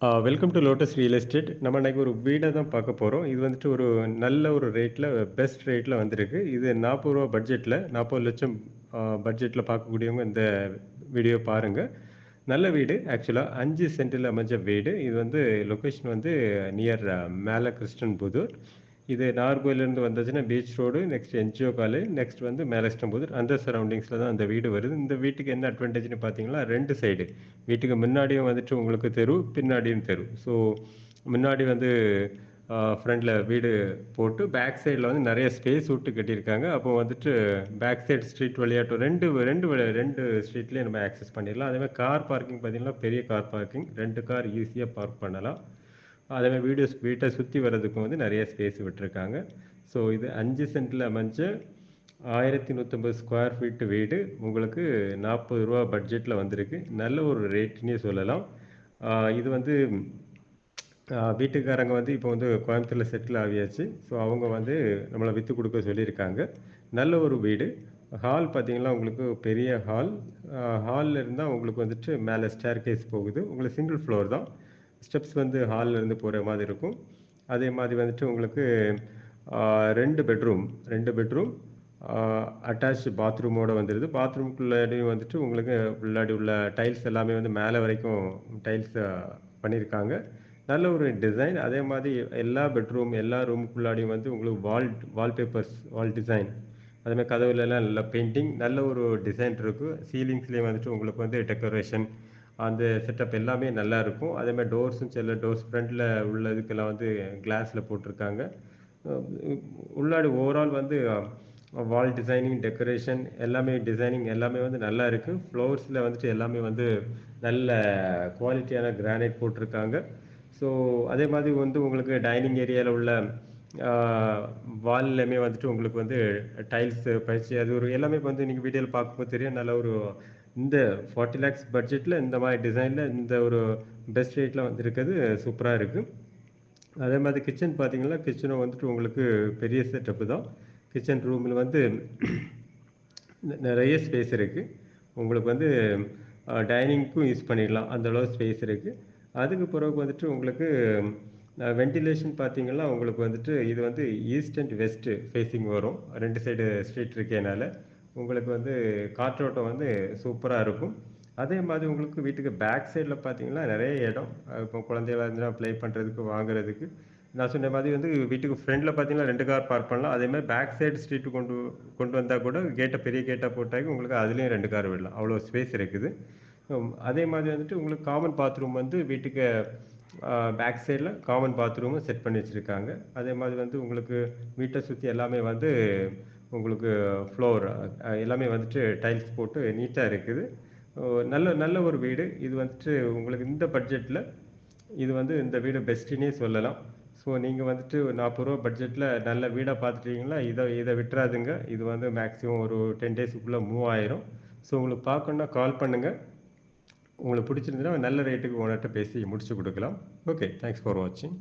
Welcome to lotus real estate நம்ம இன்னைக்கு ஒரு வீடை தான் பார்க்க போகிறோம் இது வந்துட்டு ஒரு நல்ல ஒரு ரேட்டில் பெஸ்ட் ரேட்டில் வந்திருக்கு. இது நாற்பது ரூபா பட்ஜெட்டில் நாற்பது லட்சம் uh, பட்ஜெட்டில் பார்க்கக்கூடியவங்க இந்த வீடியோ பாருங்கள் நல்ல வீடு ஆக்சுவலாக அஞ்சு சென்டில் அமைஞ்ச வீடு. இது வந்து லொக்கேஷன் வந்து நியர் uh, மேலே கிறிஸ்டன் புதூர். இது நார்கோயிலேருந்து வந்துச்சுன்னா beach road next NGO college next வந்து மேலஸ்டம்பூர் அந்த சரௌண்டிங்ஸில் தான் அந்த வீடு வருது. இந்த வீட்டுக்கு என்ன அட்வான்டேஜ்னு பார்த்தீங்கன்னா ரெண்டு சைடு வீட்டுக்கு முன்னாடியும் வந்துட்டு உங்களுக்கு தெரு பின்னாடியும் தெரு. ஸோ முன்னாடி வந்து ஃப்ரண்டில் வீடு போட்டு பேக் சைடில் வந்து நிறைய ஸ்பேஸ் விட்டு கட்டியிருக்காங்க. அப்போ வந்துட்டு பேக் சைடு ஸ்ட்ரீட் விளையாட்டு ரெண்டு ரெண்டு ரெண்டு ஸ்ட்ரீட்லேயும் நம்ம ஆக்சஸ் பண்ணிடலாம். அதேமாதிரி கார் பார்க்கிங் பார்த்தீங்கன்னா பெரிய கார் பார்க்கிங் ரெண்டு கார் ஈஸியாக பார்க் பண்ணலாம். அதே மாதிரி வீடியோஸ் வீட்டை சுற்றி வர்றதுக்கும் வந்து நிறைய ஸ்பேஸ் விட்டுருக்காங்க. ஸோ இது அஞ்சு சென்டில் அமைஞ்ச ஆயிரத்தி நூற்றம்பது ஸ்கொயர் ஃபீட்டு வீடு. உங்களுக்கு நாற்பது ரூபா பட்ஜெட்டில் வந்திருக்கு. நல்ல ஒரு ரேட்னே சொல்லலாம். இது வந்து வீட்டுக்காரங்க வந்து இப்போ வந்து கோயம்புத்தூரில் செட்டில் ஆகியாச்சு. ஸோ அவங்க வந்து நம்மளை விற்று கொடுக்க சொல்லியிருக்காங்க. நல்ல ஒரு வீடு. ஹால் பார்த்தீங்கன்னா உங்களுக்கு பெரிய ஹால் ஹாலில் இருந்தால் உங்களுக்கு வந்துட்டு மேலே ஸ்டேர் கேஸ் போகுது. உங்களுக்கு சிங்கிள் ஃப்ளோர் தான். ஸ்டெப்ஸ் வந்து ஹாலில் இருந்து போகிற மாதிரி இருக்கும். அதே மாதிரி வந்துட்டு உங்களுக்கு ரெண்டு பெட்ரூம் ரெண்டு பெட்ரூம் அட்டாச் பாத்ரூமோடு வந்துடுது பாத்ரூம்க்குள்ளேயும் வந்துட்டு உங்களுக்கு உள்ளாடி உள்ள டைல்ஸ் எல்லாமே வந்து மேலே வரைக்கும் டைல்ஸ் பண்ணியிருக்காங்க நல்ல ஒரு டிசைன் அதே மாதிரி எல்லா பெட்ரூம் எல்லா ரூமுக்குள்ளாடியும் வந்து உங்களுக்கு வால் வால்பேப்பர்ஸ் வால் டிசைன் அதேமாதிரி கதவுலலாம் நல்ல பெயிண்டிங் நல்ல ஒரு டிசைன் இருக்கும் சீலிங்ஸ்லேயும் வந்துட்டு உங்களுக்கு வந்து டெக்கரேஷன் அந்த செட்டப் எல்லாமே நல்லா இருக்கும். அதே மாதிரி டோர்ஸும் சில டோர்ஸ் ஃப்ரண்ட்டில் உள்ளதுக்கெல்லாம் வந்து கிளாஸில் போட்டிருக்காங்க. உள்ளாடி ஓவரால் வந்து வால் டிசைனிங் டெக்கரேஷன் எல்லாமே டிசைனிங் எல்லாமே வந்து நல்லா இருக்குது ஃப்ளோர்ஸில் வந்துட்டு எல்லாமே வந்து நல்ல குவாலிட்டியான கிரானைட் போட்டிருக்காங்க. ஸோ அதே மாதிரி வந்து உங்களுக்கு டைனிங் ஏரியாவில் உள்ள வால்லையுமே வந்துட்டு உங்களுக்கு வந்து டைல்ஸ் பயிற்சி அது ஒரு எல்லாமே வந்து நீங்கள் வீடியோவில் பார்க்கும்போது தெரியும். நல்ல ஒரு இந்த ஃபார்ட்டி லேக்ஸ் பட்ஜெட்டில் இந்த மாதிரி டிசைனில் இந்த ஒரு பெஸ்ட் ரேட்டில் வந்துருக்கிறது சூப்பராக இருக்குது அதே மாதிரி கிச்சன் பார்த்தீங்கன்னா கிச்சனும் வந்துட்டு உங்களுக்கு பெரிய செட்டப்பு தான். கிச்சன் ரூமில் வந்து நிறைய ஸ்பேஸ் இருக்குது உங்களுக்கு வந்து டைனிங்க்கும் யூஸ் பண்ணிடலாம். அந்த அளவு ஸ்பேஸ் இருக்குது அதுக்கு பிறகு வந்துட்டு உங்களுக்கு வென்டிலேஷன் பார்த்தீங்கன்னா உங்களுக்கு வந்துட்டு இது வந்து ஈஸ்ட் அண்ட் வெஸ்ட்டு ஃபேஸிங் வரும். ரெண்டு சைடு ஸ்ட்ரீட் இருக்கேனால உங்களுக்கு வந்து காற்றோட்டம் வந்து சூப்பராக இருக்கும். அதே மாதிரி உங்களுக்கு வீட்டுக்கு பேக் சைடில் பார்த்தீங்கன்னா நிறைய இடம். இப்போ குழந்தைகளா இருந்தால் ப்ளே பண்ணுறதுக்கு வாங்குறதுக்கு. நான் சொன்ன மாதிரி வந்து வீட்டுக்கு ஃப்ரண்டில் பார்த்தீங்கன்னா ரெண்டு கார் பார்க் பண்ணலாம். அதே மாதிரி பேக் சைடு ஸ்ட்ரீட்டு கொண்டு கொண்டு வந்தால் கூட கேட்டை பெரிய கேட்டாக போட்டாக்கி உங்களுக்கு அதுலேயும் ரெண்டு கார் விடலாம். அவ்வளோ ஸ்பேஸ் இருக்குது. அதே மாதிரி வந்துட்டு உங்களுக்கு காமன் பாத்ரூம் வந்து வீட்டுக்கு பேக் சைடில் காமன் பாத்ரூமும் செட் பண்ணி வச்சுருக்காங்க. அதே மாதிரி வந்து உங்களுக்கு வீட்டை சுற்றி எல்லாமே வந்து உங்களுக்கு ஃப்ளோர் எல்லாமே வந்துட்டு டைல்ஸ் போட்டு நீட்டாக இருக்குது. நல்ல நல்ல ஒரு வீடு. இது வந்துட்டு உங்களுக்கு இந்த பட்ஜெட்டில் இது வந்து இந்த வீடு பெஸ்ட்டுன்னே சொல்லலாம். ஸோ நீங்கள் வந்துட்டு நாற்பது ரூபா பட்ஜெட்டில் நல்ல வீடாக பார்த்துட்டீங்களா இதை இதை விட்டுறாதுங்க. இது வந்து மேக்ஸிமம் ஒரு டென் டேஸுக்குள்ளே மூவ் ஆயிரும். ஸோ உங்களுக்கு பார்க்கணுன்னா கால் பண்ணுங்கள் உங்களுக்கு பிடிச்சிருந்துன்னா நல்ல ரேட்டுக்கு ஓனர்கிட்ட பேசி முடிச்சு கொடுக்கலாம். ஓகே தேங்க்ஸ் ஃபார் வாட்சிங்